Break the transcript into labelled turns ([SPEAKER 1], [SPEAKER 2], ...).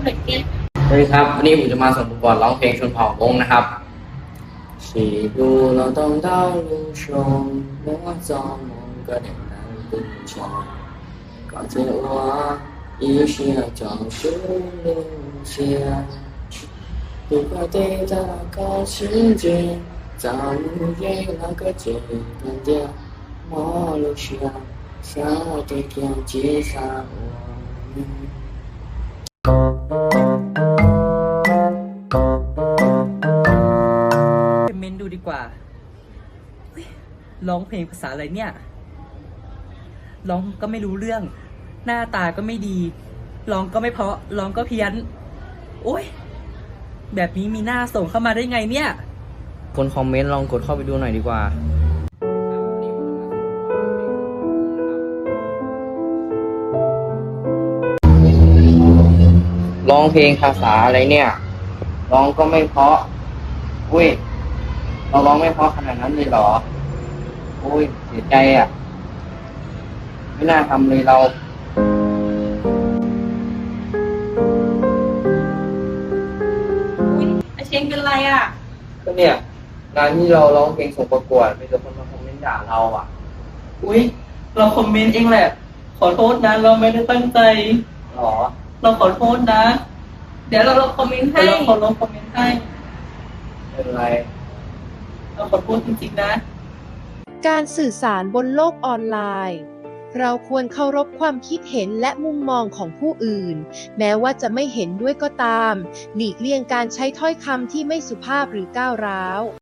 [SPEAKER 1] ครับ วันนี้ผมจะมาส่งประกวดร้องเพลงชนเผ่ามงนะครับ喜路劳动道路上，我造梦个两难不长，告诫我一心要找出路线。不快对的高世界，早日给那个简单的马路上，下对天接上我们。
[SPEAKER 2] กว่า ร้องเพลงภาษาอะไรเนี่ย ร้องก็ไม่รู้เรื่อง หน้าตาก็ไม่ดี ร้องก็ไม่เพราะ ร้องก็เพี้ยน โอ้ย แบบนี้มีหน้าส่งเข้ามาได้ไงเนี่ย
[SPEAKER 1] คนคอมเมนต์ลองกดเข้าไปดูหน่อยดีกว่าร้องเพลงภาษาอะไรเนี่ย ร้องก็ไม่เพราะ อุ้ย เราร้องไม่เพราะขนาดนั้นเลยเหรออุ้ยเสียใจอะ ไม่น่าทำเลยเรา
[SPEAKER 3] อุ้ยไอเชงเป็นไรอะ
[SPEAKER 1] ก็เนี่ยงานที่เราร้องเพลงส่งประกวดมีแต่คนมาคอมเมนต์ด่าเราอะ
[SPEAKER 2] อุ้ยเราคอมเมนต์เองแหละ ขอโทษนะ เราไม่ได้ตั้งใจ
[SPEAKER 1] หรอ
[SPEAKER 2] เราขอโทษนะ
[SPEAKER 3] เดี๋ยวเราเราคอมเมนต์ให้
[SPEAKER 2] เราขอลบคอมเมนต์ให้
[SPEAKER 1] เป็นไร
[SPEAKER 2] เราขอโทษจริงๆนะ
[SPEAKER 4] การสื่อสารบนโลกออนไลน์ เราควรเคารพความคิดเห็นและมุมมองของผู้อื่น แม้ว่าจะไม่เห็นด้วยก็ตาม หลีกเลี่ยงการใช้ถ้อยคำที่ไม่สุภาพหรือก้าวร้าว